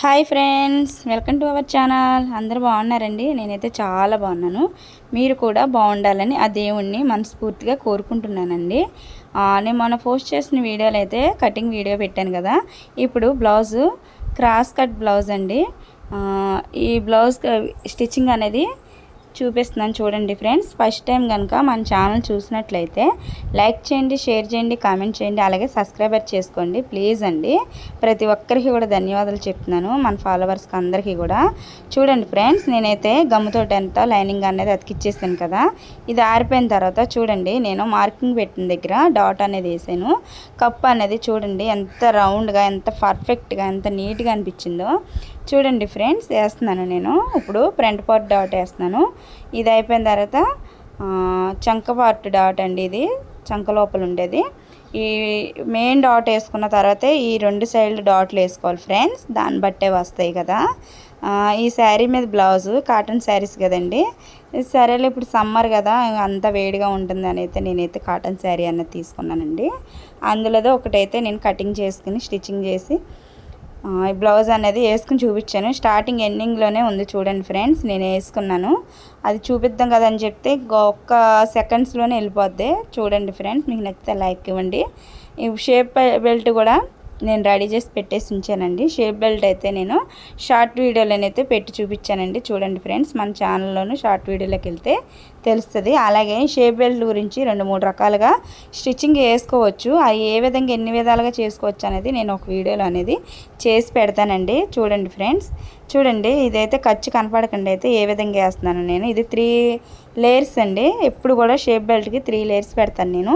Hi friends welcome to our channel. అందరూ బాగున్నారండి? నేనైతే చాలా బాగున్నాను. మీరు కూడా బాగుండాలని ఆ దేవుణ్ణి మనస్ఫూర్తిగా కోరుకుంటున్నానండి. నేను మొన్న పోస్ట్ చేసిన వీడియోలు అయితే కటింగ్ వీడియో పెట్టాను కదా. ఇప్పుడు బ్లౌజు క్రాస్ కట్ బ్లౌజ్ అండి ఈ బ్లౌజ్ స్టిచ్చింగ్ అనేది చూపిస్తున్నాను చూడండి ఫ్రెండ్స్. ఫస్ట్ టైం కనుక మన ఛానల్ చూసినట్లయితే లైక్ చేయండి షేర్ చేయండి కామెంట్ చేయండి అలాగే సబ్స్క్రైబర్ చేసుకోండి ప్లీజ్ అండి. ప్రతి ఒక్కరికి కూడా ధన్యవాదాలు చెప్తున్నాను మన ఫాలోవర్స్కి అందరికీ కూడా. చూడండి ఫ్రెండ్స్ నేనైతే గమ్ముతోటి ఎంత లైనింగ్ అనేది అతికిచ్చేసాను కదా. ఇది ఆరిపోయిన తర్వాత చూడండి నేను మార్కింగ్ పెట్టిన దగ్గర డాట్ అనేది వేసాను. కప్ అనేది చూడండి ఎంత రౌండ్గా ఎంత పర్ఫెక్ట్గా ఎంత నీట్గా అనిపించిందో. చూడండి ఫ్రెండ్స్ వేస్తున్నాను నేను. ఇప్పుడు ఫ్రంట్ పార్ట్ డాట్ వేస్తున్నాను. ఇది అయిపోయిన తర్వాత చంక పార్ట్ డాట్ అండి ఇది. చంక లోపల ఉండేది. ఈ మెయిన్ డాట్ వేసుకున్న తర్వాతే ఈ రెండు సైడ్లు డాట్లు వేసుకోవాలి ఫ్రెండ్స్. దాన్ని బట్టే వస్తాయి కదా. ఈ శారీ మీద బ్లౌజు కాటన్ శారీస్ కదండి. సరేలే ఇప్పుడు సమ్మర్ కదా అంత వేడిగా ఉంటుంది అని అయితే నేనైతే కాటన్ శారీ అన్నది తీసుకున్నానండి. అందులో ఒకటైతే నేను కటింగ్ చేసుకుని స్టిచ్చింగ్ చేసి ఈ బ్లౌజ్ అనేది వేసుకుని చూపించాను. స్టార్టింగ్ ఎండింగ్లోనే ఉంది చూడండి ఫ్రెండ్స్ నేను వేసుకున్నాను. అది చూపిద్దాం కదా అని చెప్తే ఒక్క సెకండ్స్లోనే వెళ్ళిపోద్ది. చూడండి ఫ్రెండ్స్ మీకు నచ్చితే లైక్ ఇవ్వండి. ఈ షేప్ బెల్ట్ కూడా నేను రెడీ చేసి పెట్టేసి ఉంచానండి. షేప్ బెల్ట్ అయితే నేను షార్ట్ వీడియోలోనైతే పెట్టి చూపించానండి. చూడండి ఫ్రెండ్స్ మన ఛానల్లోనూ షార్ట్ వీడియోలోకి వెళ్తే తెలుస్తుంది. అలాగే షేప్ బెల్ట్ గురించి రెండు మూడు రకాలుగా స్టిచ్చింగ్ వేసుకోవచ్చు అవి ఏ విధంగా ఎన్ని విధాలుగా చేసుకోవచ్చు అనేది నేను ఒక వీడియోలో అనేది చేసి పెడతానండి. చూడండి ఫ్రెండ్స్. చూడండి ఇదైతే ఖర్చు కనపడకుండా అయితే ఏ విధంగా వేస్తున్నాను నేను. ఇది త్రీ లేయర్స్ అండి. ఎప్పుడు కూడా షేప్ బెల్ట్కి త్రీ లేయర్స్ పెడతాను నేను.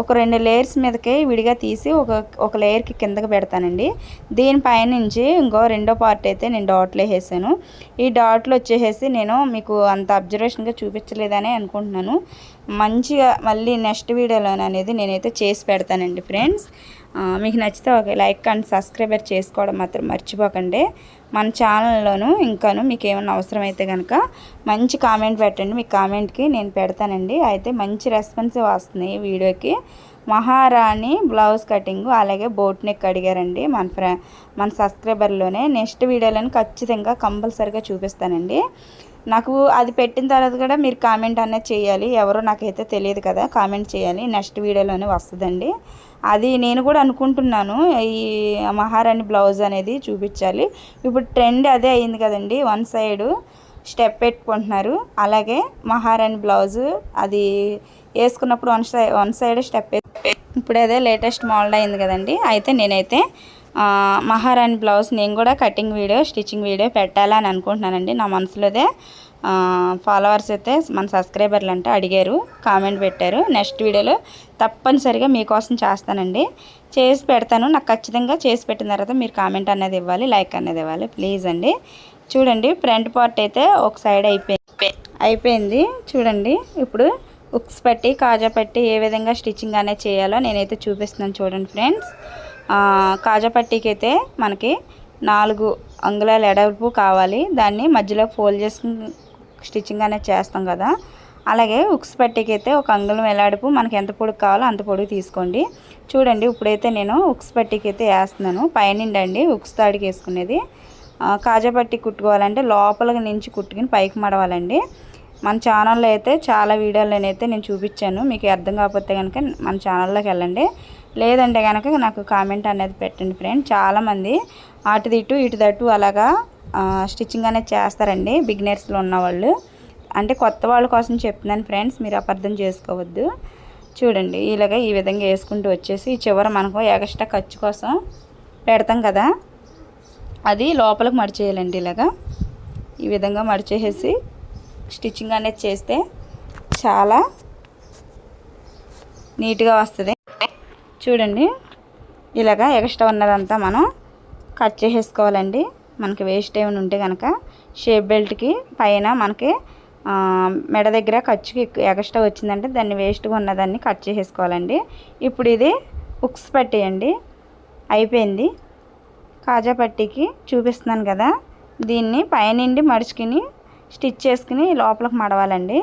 ఒక రెండు లేయర్స్ మీదకి విడిగా తీసి ఒక ఒక లేయర్కి కిందకి పెడతానండి. దీనిపైన నుంచి ఇంకో రెండో పార్ట్ అయితే నేను డాట్లు వేసాను. ఈ డాట్లు వచ్చేసేసి నేను మీకు అంత అబ్జర్వేషన్గా చూపించలేదని అనుకుంటున్నాను. మంచిగా మళ్ళీ నెక్స్ట్ వీడియోలో అనేది నేనైతే చేసి పెడతానండి ఫ్రెండ్స్. మీకు నచ్చితే ఒక లైక్ అండ్ సబ్స్క్రైబర్ చేసుకోవడం మాత్రం మర్చిపోకండి. మన ఛానల్లోనూ ఇంకాను మీకు ఏమైనా అవసరమైతే కనుక మంచి కామెంట్ పెట్టండి. మీ కామెంట్కి నేను పెడతానండి. అయితే మంచి రెస్పాన్స్ వస్తుంది ఈ వీడియోకి. మహారాణి బ్లౌజ్ కటింగ్ అలాగే బోట్ నెక్ అడిగారండి మన ఫ్రె మన సబ్స్క్రైబర్లోనే. నెక్స్ట్ వీడియోలను ఖచ్చితంగా కంపల్సరీగా చూపిస్తానండి. నాకు అది పెట్టిన తర్వాత కూడా మీరు కామెంట్ అనేది చేయాలి. ఎవరో నాకైతే తెలియదు కదా కామెంట్ చేయాలి. నెక్స్ట్ వీడియోలోనే వస్తుందండి. అది నేను కూడా అనుకుంటున్నాను ఈ మహారాణి బ్లౌజ్ అనేది చూపించాలి. ఇప్పుడు ట్రెండ్ అదే అయింది కదండి వన్ సైడు స్టెప్ పెట్టుకుంటున్నారు. అలాగే మహారాణి బ్లౌజు అది వేసుకున్నప్పుడు one side one side step ఇప్పుడు అదే లేటెస్ట్ మోడల్ అయింది కదండి. అయితే నేనైతే మహారాణి బ్లౌజ్ నేను కూడా కటింగ్ వీడియో స్టిచ్చింగ్ వీడియో పెట్టాలని అనుకుంటున్నానండి. నా మనసులోదే ఫాలోవర్స్ అయితే మన సబ్స్క్రైబర్లు అంటే అడిగారు కామెంట్ పెట్టారు. నెక్స్ట్ వీడియోలో తప్పనిసరిగా మీకోసం చేస్తానండి. చేసి పెడతాను. నాకు ఖచ్చితంగా చేసి పెట్టిన తర్వాత మీరు కామెంట్ అనేది ఇవ్వాలి లైక్ అనేది ఇవ్వాలి ప్లీజ్ అండి. చూడండి ఫ్రంట్ పార్ట్ అయితే ఒక సైడ్ అయిపోయింది. అయిపోయింది. చూడండి ఇప్పుడు ఉక్స్ పెట్టి కాజా పెట్టి ఏ విధంగా స్టిచ్చింగ్ అనేది చేయాలో నేనైతే చూపిస్తున్నాను చూడండి ఫ్రెండ్స్. ఆ, కాజా పట్టీకి అయితే మనకి నాలుగు అంగుళాల ఎడల్పు కావాలి. దాన్ని మధ్యలో ఫోల్డ్ చేసుకుని స్టిచ్చింగ్ అనేది చేస్తాం కదా. అలాగే ఉక్స్ పట్టీకి అయితే ఒక అంగుళం ఎలాడుపు మనకి ఎంత పొడుగు కావాలో అంత పొడుగు తీసుకోండి. చూడండి ఇప్పుడైతే నేను ఉక్స్ పట్టీకి అయితే వేస్తున్నాను. పైనండి ఉక్స్ తాడికి వేసుకునేది. కాజా పట్టి కుట్టుకోవాలంటే లోపల నుంచి కుట్టుకుని పైకి మడవాలండి. మన ఛానల్లో అయితే చాలా వీడియోలనైతే నేను చూపించాను. మీకు అర్థం కాకపోతే కనుక మన ఛానల్లోకి వెళ్ళండి. లేదంటే కనుక నాకు కామెంట్ అనేది పెట్టండి ఫ్రెండ్. చాలామంది అటు ఇటు ఇటు దట్టు అలాగా స్టిచ్చింగ్ అనేది చేస్తారండి బిగినర్స్లో ఉన్నవాళ్ళు. అంటే కొత్త వాళ్ళ కోసం చెప్తున్నాను ఫ్రెండ్స్ మీరు అపార్థం చేసుకోవద్దు. చూడండి ఇలాగ ఈ విధంగా వేసుకుంటూ వచ్చేసి ఈ చివర మనకు ఎగస్ట్రా ఖర్చు కోసం పెడతాం కదా. అది లోపలికి మడిచేయాలండి ఇలాగా. ఈ విధంగా మడిచేసేసి స్టిచ్చింగ్ అనేది చేస్తే చాలా నీట్గా వస్తుంది. చూడండి. ఇలాగా ఎక్స్ట్రా ఉన్నదంతా మనం కట్ చేసేసుకోవాలండి. మనకి వేస్ట్ ఏమైనా ఉంటే కనుక షేప్ బెల్ట్కి పైన మనకి మెడ దగ్గర ఖర్చుకి ఎక్స్ట్రా వచ్చిందంటే దాన్ని వేస్ట్గా ఉన్నదాన్ని కట్ చేసేసుకోవాలండి. ఇప్పుడు ఇది ఉక్స్ పట్టేయండి. అయిపోయింది. కాజా పట్టీకి చూపిస్తున్నాను కదా. దీన్ని పైనుండి మడుచుకుని స్టిచ్ చేసుకుని లోపలికి మడవాలండి.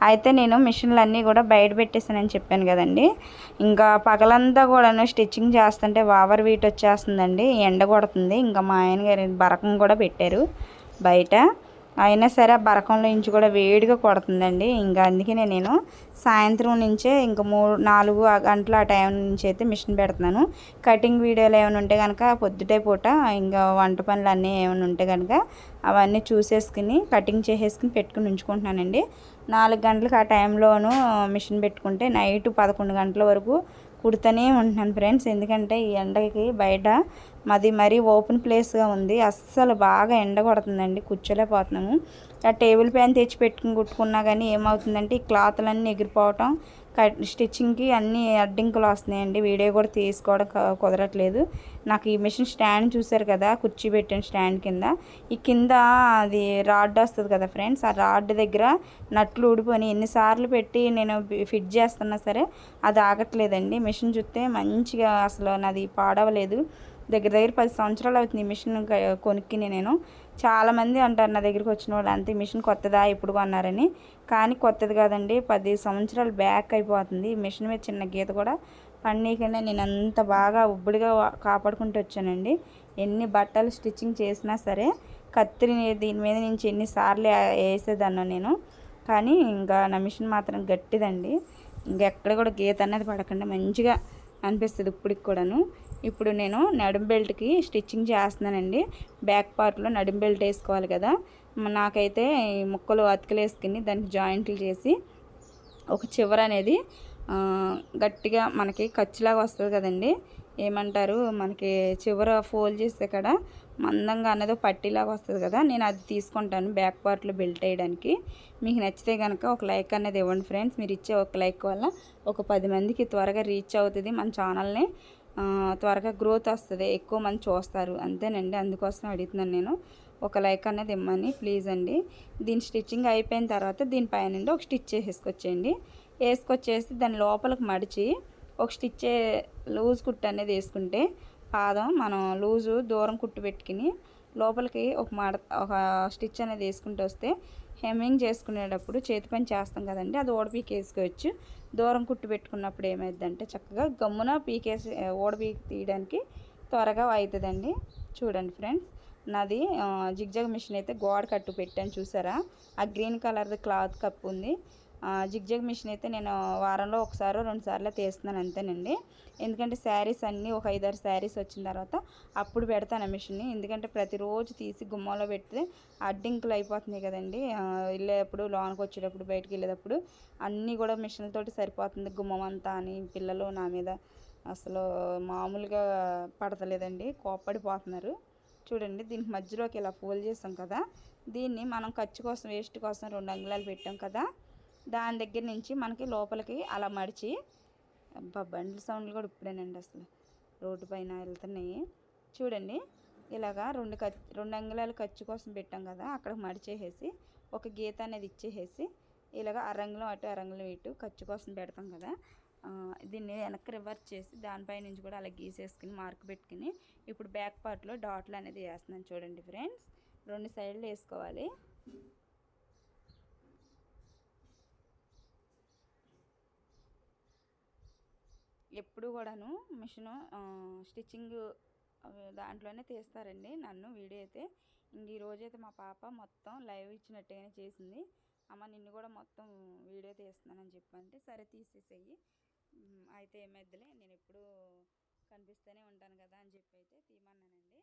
అయితే నేను మిషన్లు అన్నీ కూడా బయట పెట్టేసానని చెప్పాను కదండి. ఇంకా పగలంతా కూడాను స్టిచ్చింగ్ చేస్తుంటే వావర్ వీట్ వచ్చేస్తుందండి. ఎండ కొడుతుంది. ఇంకా మా ఆయన గారి బరకం కూడా పెట్టారు బయట. అయినా సరే ఆ బరకంలో నుంచి కూడా వేడిగా కొడుతుందండి. ఇంకా అందుకనే నేను సాయంత్రం నుంచే ఇంకా మూడు నాలుగు గంటల ఆ టైం నుంచి అయితే మిషన్ పెడుతున్నాను. కటింగ్ వీడియోలు ఏమైనా ఉంటే కనుక పొద్దుటే పూట ఇంకా వంట పనులు అన్నీ ఏమైనా ఉంటే కనుక అవన్నీ చూసేసుకుని కటింగ్ చేసేసుకుని పెట్టుకుని ఉంచుకుంటున్నానండి. నాలుగు గంటలకు ఆ టైంలోనూ మిషన్ పెట్టుకుంటే నైట్ పదకొండు గంటల వరకు కుడుతూనే ఉంటున్నాను ఫ్రెండ్స్. ఎందుకంటే ఈ ఎండకి బయట మాది మరీ ఓపెన్ ప్లేస్గా ఉంది. అస్సలు బాగా ఎండ కొడుతుందండి. కూర్చోలేకపోతున్నాము ఆ టేబుల్ ఫ్యాన్ తెచ్చి పెట్టుకుని కుట్టుకున్నా కానీ ఏమవుతుందంటే ఈ క్లాత్లన్నీ ఎగిరిపోవటం కట్ స్టిచ్చింగ్కి అన్ని అడ్డింకులు వస్తున్నాయండి. వీడియో కూడా తీసుకోవడం కుదరట్లేదు. నాకు ఈ మిషన్ స్టాండ్ చూసారు కదా కుర్చీ పెట్టిన స్టాండ్ కింద. ఈ కింద అది రాడ్ వస్తుంది కదా ఫ్రెండ్స్ ఆ రాడ్ దగ్గర నట్లు ఊడిపోయి ఎన్నిసార్లు పెట్టి నేను ఫిట్ చేస్తున్నా సరే అది ఆగట్లేదండి. మిషన్ చూస్తే మంచిగా అసలు నాది పాడవలేదు. దగ్గర దగ్గర పది సంవత్సరాలు అవుతుంది ఈ మిషన్ కొనుక్కిని నేను. చాలామంది అంటారు నా దగ్గరికి వచ్చిన వాళ్ళు అంతే మిషన్ కొత్తదా ఇప్పుడు కొన్నారని. కానీ కొత్తది కాదండి పది సంవత్సరాలు బ్యాక్ అయిపోతుంది. మిషన్ మీద చిన్న గీత కూడా పన్నీకనే నేను అంత బాగా ఉబ్బడిగా కాపాడుకుంటూ వచ్చానండి. ఎన్ని బట్టలు స్టిచ్చింగ్ చేసినా సరే కత్తిరి దీని మీద నుంచి ఎన్నిసార్లు వేసేదాన్ని నేను. కానీ ఇంకా నా మిషన్ మాత్రం గట్టిదండి. ఇంకెక్కడ కూడా గీత అనేది పడకుండా మంచిగా అనిపిస్తుంది ఇప్పటికి కూడాను. ఇప్పుడు నేను నడుం బెల్ట్కి స్టిచ్చింగ్ చేస్తున్నానండి. బ్యాక్ పార్ట్లో నడుం బెల్ట్ వేసుకోవాలి కదా. నాకైతే ముక్కలు అతికలేసుకుని దానికి జాయింట్లు చేసి ఒక చివర అనేది గట్టిగా మనకి ఖర్చులాగా వస్తుంది కదండి. ఏమంటారు? మనకి చివర ఫోల్డ్ చేస్తే కదా మందంగా అన్నదో పట్టీలాగా వస్తుంది కదా. నేను అది తీసుకుంటాను బ్యాక్ పార్ట్లో బెల్ట్ వేయడానికి. మీకు నచ్చితే కనుక ఒక లైక్ అనేది ఇవ్వండి ఫ్రెండ్స్. మీరు ఇచ్చే ఒక లైక్ వల్ల ఒక పది మందికి త్వరగా రీచ్ అవుతుంది మన ఛానల్ని. త్వరగా గ్రోత్ వస్తుంది ఎక్కువ మంది చూస్తారు. అంతేనండి అందుకోసం అడుగుతున్నాను నేను. ఒక లైక్ అనేది ఇమ్మని ప్లీజ్ అండి. దీని స్టిచ్చింగ్ అయిపోయిన తర్వాత దీనిపైన ఒక స్టిచ్ వేసుకొచ్చేయండి వేసుకొచ్చేసి దాని లోపలికి మడిచి ఒక స్టిచ్ లూజ్ కుట్టు అనేది వేసుకుంటే పాదం మనం లూజు దూరం కుట్టు పెట్టుకుని లోపలికి ఒక మడ ఒక స్టిచ్ అనేది వేసుకుంటూ వస్తే హెమ్మింగ్ చేసుకునేటప్పుడు చేతి పని చేస్తాం కదండి అది ఓడిపీకి వేసుకోవచ్చు. దూరం కుట్టు పెట్టుకున్నప్పుడు ఏమైందంటే చక్కగా గమ్మున పీకేసి ఓడపీకి తీయడానికి త్వరగా అవుతుందండి చూడండి ఫ్రెండ్స్ నాది జిగ్జాగ్ మిషన్ అయితే గోడ కట్టు పెట్టాను చూసారా? ఆ గ్రీన్ కలర్ది క్లాత్ కప్పు ఉంది జిగ్జగ్ మిషన్ అయితే నేను వారంలో ఒకసారి రెండు సార్లు తీస్తున్నాను అంతేనండి. ఎందుకంటే శారీస్ అన్నీ ఒక ఐదారు శారీస్ వచ్చిన తర్వాత అప్పుడు పెడతాను ఆ మిషన్ని. ఎందుకంటే ప్రతిరోజు తీసి గుమ్మంలో పెడితే అడ్డింకులు అయిపోతున్నాయి కదండి. వెళ్ళేటప్పుడు లోనికి వచ్చేటప్పుడు బయటకు వెళ్ళేటప్పుడు అన్నీ కూడా మిషన్లతోటి సరిపోతుంది గుమ్మం అంతా అని పిల్లలు నా మీద. అసలు మామూలుగా పడతలేదండి. కోప్పడిపోతున్నారు. చూడండి దీనికి మధ్యలోకి ఇలా ఫోల్డ్ చేసాం కదా. దీన్ని మనం ఖర్చు కోసం వేస్ట్ కోసం రెండు అంగుళాలు పెట్టాం కదా. దాని దగ్గర నుంచి మనకి లోపలికి అలా మడిచి అబ్బా బండ్ల సౌండ్లు కూడా ఇప్పుడేనండి అసలు. రోడ్డు పైన వెళ్తున్నాయి. చూడండి ఇలాగా రెండు ఖర్చు రెండు అంగుళాలు ఖర్చు కోసం పెట్టాం కదా అక్కడ మడిచేసేసి ఒక గీత అనేది ఇచ్చేసేసి ఇలాగ అరంగులం అటు అరంగులం ఇటు ఖర్చు కోసం పెడతాం కదా. దీన్ని వెనక్కి రివర్స్ చేసి దానిపై నుంచి కూడా అలా గీసేసుకుని మార్క్ పెట్టుకుని ఇప్పుడు బ్యాక్ పార్ట్లో డాట్లు అనేది వేస్తున్నాను చూడండి ఫ్రెండ్స్. రెండు సైడ్లు వేసుకోవాలి. ఎప్పుడు కూడాను మిషను స్టిచ్చింగ్ దాంట్లోనే తీస్తారండి నన్ను వీడియో అయితే. ఇంక ఈరోజైతే మా పాప మొత్తం లైవ్ ఇచ్చినట్టుగానే చేసింది. అమ్మ నిన్ను కూడా మొత్తం వీడియో తీస్తున్నానని చెప్పంటే సరే తీసేసేయి. అయితే ఏమైద్దిలే నేను ఎప్పుడు కనిపిస్తూనే ఉంటాను కదా అని చెప్పి అయితే తీమన్నానండి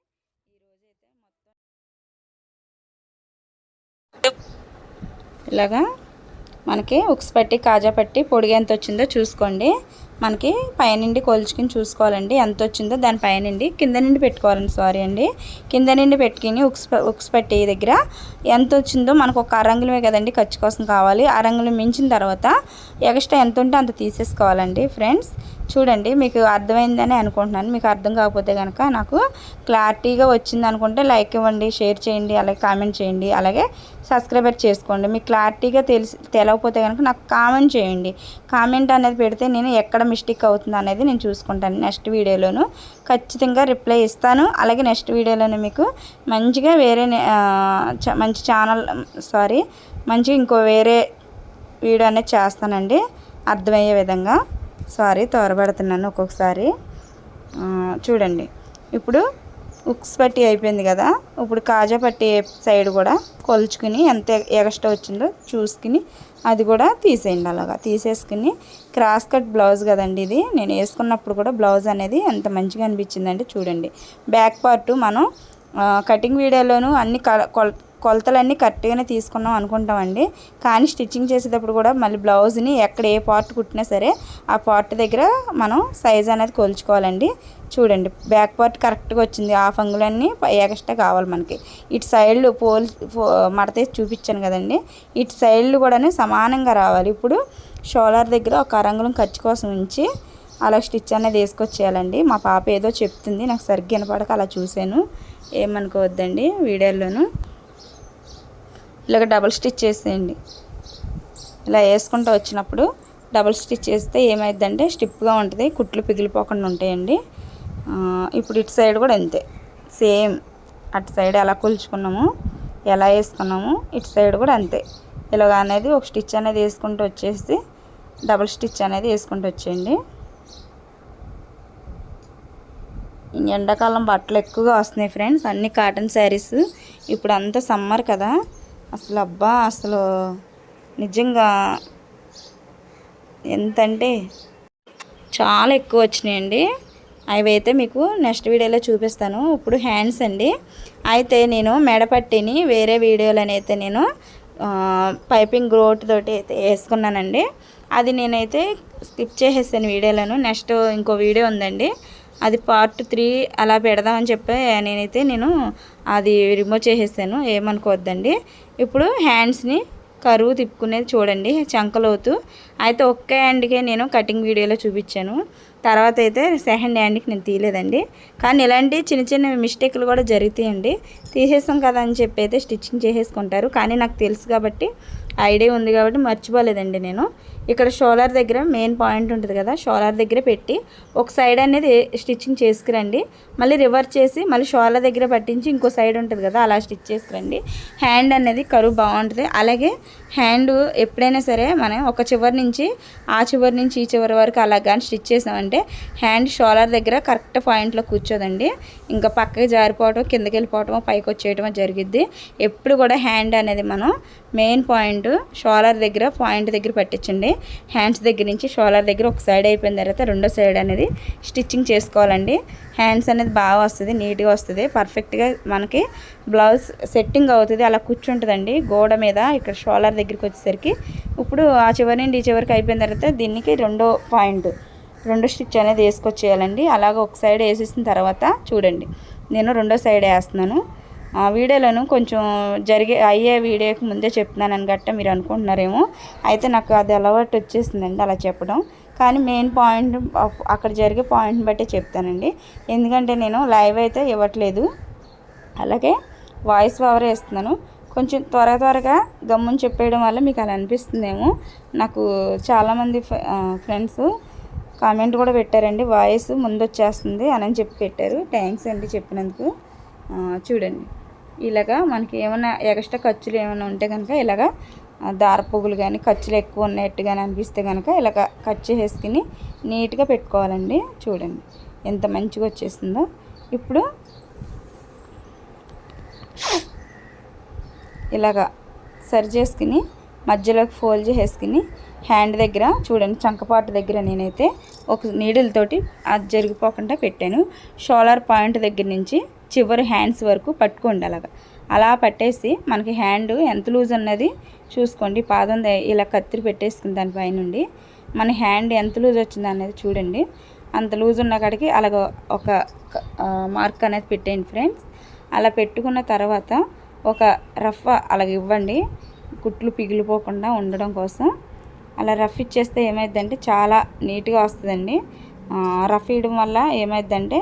ఈరోజైతే మొత్తం ఇలాగా మనకి ఉక్స్ పట్టి కాజా పట్టి పొడిగా ఎంత వచ్చిందో చూసుకోండి. మనకి పైనుండి కొలుచుకుని చూసుకోవాలండి. ఎంత వచ్చిందో దాని పైనుండి కింద నుండి పెట్టుకోవాలండి. సారీ అండి. కింద నుండి పెట్టుకుని ఉక్స్ ఉక్స్ పట్టి దగ్గర ఎంత వచ్చిందో మనకు ఒక అరంగులమే కదండి ఖర్చు కోసం కావాలి. అరంగులు మించిన తర్వాత ఎక్స్ట్రా ఎంత ఉంటే అంత తీసేసుకోవాలండి ఫ్రెండ్స్. చూడండి మీకు అర్థమైందని అనుకుంటున్నాను. మీకు అర్థం కాకపోతే కనుక నాకు క్లారిటీగా వచ్చింది అనుకుంటే లైక్ ఇవ్వండి షేర్ చేయండి అలాగే కామెంట్ చేయండి అలాగే సబ్స్క్రైబర్ చేసుకోండి. మీకు క్లారిటీగా తెలిసి తెలవకపోతే కనుక నాకు కామెంట్ చేయండి. కామెంట్ అనేది పెడితే నేను ఎక్కడ మిస్టేక్ అవుతుంది అనేది నేను చూసుకుంటాను నెక్స్ట్ వీడియోలోను. ఖచ్చితంగా రిప్లై ఇస్తాను. అలాగే నెక్స్ట్ వీడియోలోనే మీకు మంచిగా వేరే మంచి ఛానల్ సారీ మంచిగా ఇంకో వేరే వీడియో అనేది చేస్తానండి. అర్థమయ్యే విధంగా. సారీ తోరబడుతున్నాను ఒక్కొక్కసారి. చూడండి. ఇప్పుడు ఉక్స్ పట్టి అయిపోయింది కదా. ఇప్పుడు కాజా పట్టి సైడ్ కూడా కొలుచుకుని ఎంత ఎగస్ట్రా వచ్చిందో చూసుకుని అది కూడా తీసేయండి అలాగా. తీసేసుకుని క్రాస్ కట్ బ్లౌజ్ కదండి ఇది. నేను వేసుకున్నప్పుడు కూడా బ్లౌజ్ అనేది ఎంత మంచిగా అనిపించిందంటే చూడండి. బ్యాక్ పార్ట్ మనం కటింగ్ వీడియోలోనూ అన్ని కల కొల కొలతలన్నీ కరెక్ట్గానే తీసుకున్నాం అనుకుంటామండి. కానీ స్టిచ్చింగ్ చేసేటప్పుడు కూడా మళ్ళీ బ్లౌజ్ని ఎక్కడ ఏ పార్ట్ కుట్టినా సరే ఆ పార్ట్ దగ్గర మనం సైజ్ అనేది కొలుచుకోవాలండి. చూడండి బ్యాక్ పార్ట్ కరెక్ట్గా వచ్చింది. హాఫ్ అంగులన్నీ ఎక్స్ట్రా కావాలి మనకి. ఇటు సైడ్లు పోల్ మడత చూపించాను కదండి. ఇటు సైడ్లు కూడా సమానంగా రావాలి. ఇప్పుడు షోలర్ దగ్గర ఒక అరంగులం ఖర్చు కోసం ఉంచి అలా స్టిచ్ అనేది వేసుకొచ్చేయాలండి. మా పాప ఏదో చెప్తుంది నాకు సరిగ్గా వినపడక అలా చూశాను. ఏమనుకోవద్దండి వీడియోలోను. ఇలాగ డబుల్ స్టిచ్ చేసేయండి. ఇలా వేసుకుంటూ వచ్చినప్పుడు డబుల్ స్టిచ్ చేస్తే ఏమైందంటే స్టిప్గా ఉంటుంది కుట్లు పిగిలిపోకుండా ఉంటాయండి. ఇప్పుడు ఇటు సైడ్ కూడా అంతే. సేమ్ అటు సైడ్ ఎలా కొలుచుకున్నాము ఎలా వేసుకున్నాము ఇటు సైడ్ కూడా అంతే. ఇలాగ అనేది ఒక స్టిచ్ అనేది వేసుకుంటూ వచ్చేసి డబుల్ స్టిచ్ అనేది వేసుకుంటూ వచ్చేయండి. ఎండాకాలం బట్టలు ఎక్కువగా వస్తున్నాయి ఫ్రెండ్స్ అన్ని కాటన్ శారీస్. ఇప్పుడు అంతా సమ్మర్ కదా అసలు అబ్బా అసలు నిజంగా ఎంతంటే చాలా ఎక్కువ వచ్చినాయండి. అవి అయితే మీకు నెక్స్ట్ వీడియోలో చూపిస్తాను. ఇప్పుడు హ్యాండ్స్ అండి. అయితే నేను మెడపట్టిని వేరే వీడియోలోనైతే అయితే నేను పైపింగ్ గ్రోట్ తోటి అయితే వేసుకున్నానండి. అది నేనైతే స్కిప్ చేసేసాను వీడియోలను. నెక్స్ట్ ఇంకో వీడియో ఉందండి. అది పార్ట్ త్రీ అలా పెడదామని చెప్పి నేనైతే నేను అది రిమూవ్ చేసేసాను. ఏమనుకోవద్దండి. ఇప్పుడు హ్యాండ్స్ని కరువు తిప్పుకునేది చూడండి చంకలోతు అయితే ఒక్క హ్యాండ్కే నేను కటింగ్ వీడియోలో చూపించాను. తర్వాత అయితే సెకండ్ హ్యాండ్కి నేను తీయలేదండి. కానీ ఇలాంటి చిన్న చిన్న మిస్టేక్లు కూడా జరుగుతాయండి. తీసేసాం కదా అని చెప్పి అయితే స్టిచ్చింగ్ చేసేసుకుంటారు. కానీ నాకు తెలుసు కాబట్టి ఐడియా ఉంది కాబట్టి మర్చిపోలేదండి నేను. ఇక్కడ షోలర్ దగ్గర మెయిన్ పాయింట్ ఉంటుంది కదా షోలర్ దగ్గర పెట్టి ఒక సైడ్ అనేది స్టిచ్చింగ్ చేసుకురండి. మళ్ళీ రివర్స్ చేసి మళ్ళీ షోలర్ దగ్గర పట్టించి ఇంకో సైడ్ ఉంటుంది కదా అలా స్టిచ్ చేసుకురండి. హ్యాండ్ అనేది కరువు బాగుంటుంది. అలాగే హ్యాండ్ ఎప్పుడైనా సరే మనం ఒక చివరి నుంచి ఆ చివరి నుంచి ఈ చివరి వరకు అలా కానీ స్టిచ్ చేసామండి ఏంటంటే హ్యాండ్ షోలర్ దగ్గర కరెక్ట్ పాయింట్లో కూర్చోదండి. ఇంకా పక్కకి జారిపోవటం కిందకి వెళ్ళిపోవటం పైకి వచ్చేయటం జరిగిద్ది. ఎప్పుడు కూడా హ్యాండ్ అనేది మనం మెయిన్ పాయింట్ షోలర్ దగ్గర పాయింట్ దగ్గర పట్టించండి హ్యాండ్స్ దగ్గర నుంచి షోలర్ దగ్గర ఒక సైడ్ అయిపోయిన తర్వాత రెండో సైడ్ అనేది స్టిచ్చింగ్ చేసుకోవాలండి. హ్యాండ్స్ అనేది బాగా వస్తుంది నీట్గా వస్తుంది. పర్ఫెక్ట్గా మనకి బ్లౌజ్ సెట్టింగ్ అవుతుంది అలా కూర్చుంటుందండి. గోడ మీద ఇక్కడ షోలర్ దగ్గరికి వచ్చేసరికి. ఇప్పుడు ఆ చివరి నుండి ఈ చివరికి అయిపోయిన తర్వాత దీనికి రెండో పాయింట్. రెండు స్టిచ్ అనేది వేసుకొచ్చేయాలండి. అలాగ ఒక సైడ్ వేసేసిన తర్వాత చూడండి. నేను రెండో సైడ్ వేస్తున్నాను. ఆ వీడియోలను కొంచెం జరిగే అయ్యే వీడియోకి ముందే చెప్తున్నాను అనగట్ట మీరు అనుకుంటున్నారేమో. అయితే నాకు అది అలవాటు వచ్చేసిందండి అలా చెప్పడం. కానీ మెయిన్ పాయింట్ అక్కడ జరిగే పాయింట్ని బట్టి చెప్తానండి. ఎందుకంటే నేను లైవ్ అయితే ఇవ్వట్లేదు. అలాగే వాయిస్ ఓవర్ వేస్తున్నాను. కొంచెం త్వర త్వరగా గమ్ముని చెప్పేయడం వల్ల మీకు అలా అనిపిస్తుందేమో. నాకు చాలామంది ఫ్రెండ్స్ కామెంట్ కూడా పెట్టారండి. వాయిస్ ముందు వచ్చేస్తుంది అని చెప్పి పెట్టారు. థ్యాంక్స్ అండి చెప్పినందుకు. చూడండి. ఇలాగా మనకి ఏమైనా ఎక్స్ట్రా ఖర్చులు ఏమైనా ఉంటే కనుక ఇలాగా ఆ, దారపుగులు కానీ ఖర్చులు ఎక్కువ ఉన్నట్టు కానీ అనిపిస్తే కనుక ఇలాగ కట్ చేసేసుకుని నీట్గా పెట్టుకోవాలండి. చూడండి. ఎంత మంచిగా వచ్చేసిందో ఇప్పుడు ఇలాగా సరి చేసుకుని మధ్యలోకి ఫోల్డ్ చేసేసుకుని హ్యాండ్ దగ్గర చూడండి చంకపాటు దగ్గర నేనైతే ఒక నీడిల్తోటి అది జరిగిపోకుండా పెట్టాను. షోలర్ పాయింట్ దగ్గర నుంచి చివరి హ్యాండ్స్ వరకు పట్టుకోండి అలాగా. అలా పట్టేసి మనకి హ్యాండ్ ఎంత లూజ్ అన్నది చూసుకోండి. పాదం ఇలా కత్తిరి పెట్టేసుకుని దానిపై నుండి మన హ్యాండ్ ఎంత లూజ్ వచ్చింది అనేది చూడండి. అంత లూజ్ ఉన్న కాడికి అలాగ ఒక మార్క్ అనేది పెట్టేయండి ఫ్రెండ్స్. అలా పెట్టుకున్న తర్వాత ఒక రఫ్ అలాగ ఇవ్వండి. కుట్లు పిగిలిపోకుండా ఉండడం కోసం అలా రఫ్ ఇచ్చేస్తే ఏమైందంటే చాలా నీట్గా వస్తుందండి. రఫ్ ఇవ్వడం వల్ల ఏమైందంటే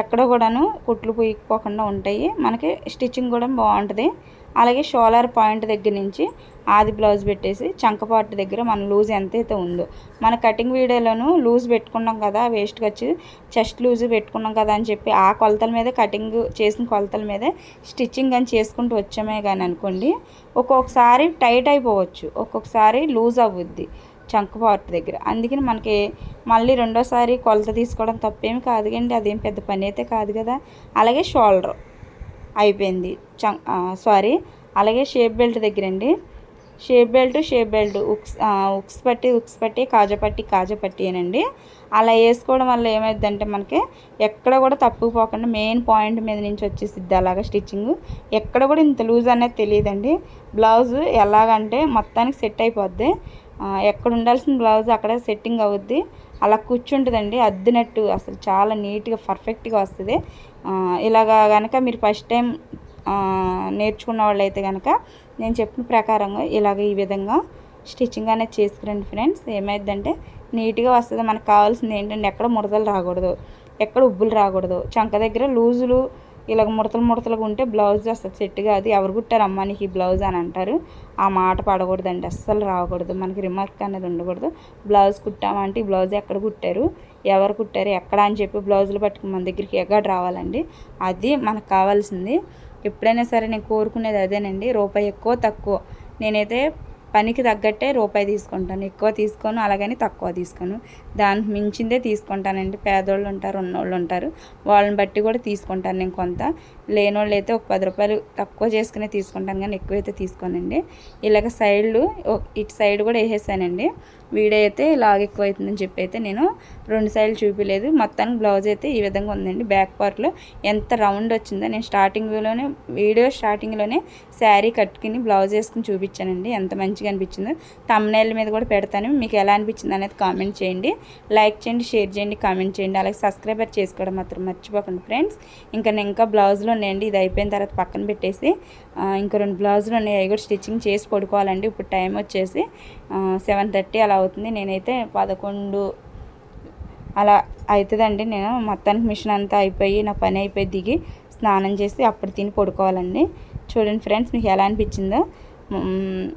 ఎక్కడ కూడాను కుట్లు పూయకపోకుండా ఉంటాయి. మనకి స్టిచ్చింగ్ కూడా బాగుంటుంది. అలాగే షోలార్ పాయింట్ దగ్గర నుంచి ఆది బ్లౌజ్ పెట్టేసి చంకపాటు దగ్గర మన లూజ్ ఎంతైతే ఉందో. మన కటింగ్ వీడియోలోను లూజ్ పెట్టుకున్నాం కదా వేస్ట్గా వచ్చి చెస్ట్ లూజ్ పెట్టుకున్నాం కదా అని చెప్పి ఆ కొలతల మీద కటింగ్ చేసిన కొలతల మీద స్టిచ్చింగ్ అని చేసుకుంటూ వచ్చామే కానీ అనుకోండి ఒక్కొక్కసారి టైట్ అయిపోవచ్చు. ఒక్కొక్కసారి లూజ్ అవ్వుద్ది. చంక్ పార్ట్ దగ్గర. అందుకని మనకి మళ్ళీ రెండోసారి కొలత తీసుకోవడం తప్పేమి కాదు కండి. అదేం పెద్ద పని అయితే కాదు కదా. అలాగే షోల్డర్ అయిపోయింది. చం సారీ అలాగే షేప్ బెల్ట్ దగ్గర అండి షేప్ బెల్ట్ షేప్ బెల్ట్ ఉక్స్ ఉక్స్ పట్టి ఉక్స్ పట్టి కాజా పట్టి కాజా పట్టి అనండి. అలా వేసుకోవడం వల్ల ఏమైందంటే మనకి ఎక్కడ కూడా తప్పుకుపోకుండా మెయిన్ పాయింట్ మీద నుంచి వచ్చేసిద్ది అలాగా స్టిచ్చింగ్. ఎక్కడ కూడా ఇంత లూజ్ అనేది తెలియదండి. బ్లౌజ్ ఎలాగంటే మొత్తానికి సెట్ అయిపోద్ది. ఎక్కడ ఉండాల్సిన బ్లౌజ్ అక్కడ సెట్టింగ్ అవుద్ది. అలా కూర్చుంటుందండి అద్దినట్టు. అసలు చాలా నీట్గా పర్ఫెక్ట్గా వస్తుంది. ఇలాగా కనుక మీరు ఫస్ట్ టైం నేర్చుకున్న వాళ్ళైతే కనుక నేను చెప్పిన ప్రకారంగా ఇలాగ ఈ విధంగా స్టిచ్చింగ్ అనేది చేసుకురండి ఫ్రెండ్స్. ఏమైందంటే నీట్గా వస్తుంది. మనకు కావాల్సింది ఏంటంటే ఎక్కడ ముడతలు రాకూడదు ఎక్కడ ఉబ్బులు రాకూడదు. చంక దగ్గర లూజులు ఇలాగ ముడతలు ముడతలుగా ఉంటే బ్లౌజ్ అసలు సెట్ కాదు. ఎవరు కుట్టారు నీకు ఈ బ్లౌజ్ అని అంటారు. ఆ మాట పడకూడదండి. అస్సలు రాకూడదు. మనకి రిమార్క్ అనేది ఉండకూడదు. బ్లౌజ్ కుట్టామంటే ఈ బ్లౌజ్ ఎక్కడ కుట్టారు? ఎవరు కుట్టారు? ఎక్కడ అని చెప్పి బ్లౌజులు పట్టుకుని మన దగ్గరికి ఎగ్గడ రావాలండి. అది మనకు కావాల్సింది. ఎప్పుడైనా సరే నేను కోరుకునేది అదేనండి. రూపాయి ఎక్కువ తక్కువ. నేనైతే పనికి తగ్గట్టే రూపాయి తీసుకుంటాను. ఎక్కువ తీసుకోను అలాగని తక్కువ తీసుకోను. దానికి మించిందే తీసుకుంటానండి. పేదోళ్ళు ఉంటారు ఉన్నోళ్ళు ఉంటారు. వాళ్ళని బట్టి కూడా తీసుకుంటాను నేను కొంత. లేనోళ్ళు అయితే ఒక పది రూపాయలు తక్కువ చేసుకునే తీసుకుంటాను కానీ ఎక్కువైతే తీసుకోనండి. ఇలాగ సైడ్లు ఇటు సైడ్ కూడా వేసేసానండి. వీడియో అయితే లాగ్ ఎక్కువ అవుతుందని చెప్పి అయితే నేను రెండు సైడ్లు చూపించలేదు మొత్తానికి బ్లౌజ్ అయితే ఈ విధంగా ఉందండి. బ్యాక్ పార్ట్లో ఎంత రౌండ్ వచ్చిందో నేను స్టార్టింగ్లోనే వీడియో స్టార్టింగ్లోనే శారీ కట్టుకుని బ్లౌజ్ వేసుకుని చూపించానండి. ఎంత మంచిగా అనిపించింది. తమ్నైల్ మీద కూడా పెడతాను. మీకు ఎలా అనిపించింది అనేది కామెంట్ చేయండి. లైక్ చేయండి షేర్ చేయండి కామెంట్ చేయండి. అలాగే సబ్స్క్రైబర్ చేసుకోవడం మాత్రం మర్చిపోకండి ఫ్రెండ్స్ ఇంకా నేను ఇంకా బ్లౌజ్లో ఉన్నాయండి. ఇది అయిపోయిన తర్వాత పక్కన పెట్టేసి ఇంకా రెండు బ్లౌజులు ఉన్నాయి. అవి కూడా స్టిచ్చింగ్ చేసి పడుకోవాలండి. ఇప్పుడు టైం వచ్చేసి సెవెన్ థర్టీ అలా అవుతుంది. నేనైతే పదకొండు అలా అవుతుందండి. నేను మొత్తానికి మిషన్ అంతా అయిపోయి నా పని అయిపోయి దిగి స్నానం చేసి అప్పుడు తిని పడుకోవాలండి. చూడండి ఫ్రెండ్స్ మీకు ఎలా అనిపించిందో.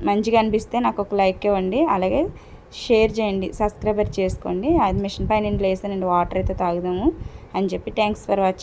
మంచిగా అనిపిస్తే నాకు ఒక లైక్ ఇవ్వండి. అలాగే షేర్ చేయండి. సబ్స్క్రైబర్ చేసుకోండి. అది మిషన్ పైన లేసానండి. వాటర్ అయితే తాగుదాము అని చెప్పి. Thanks for watching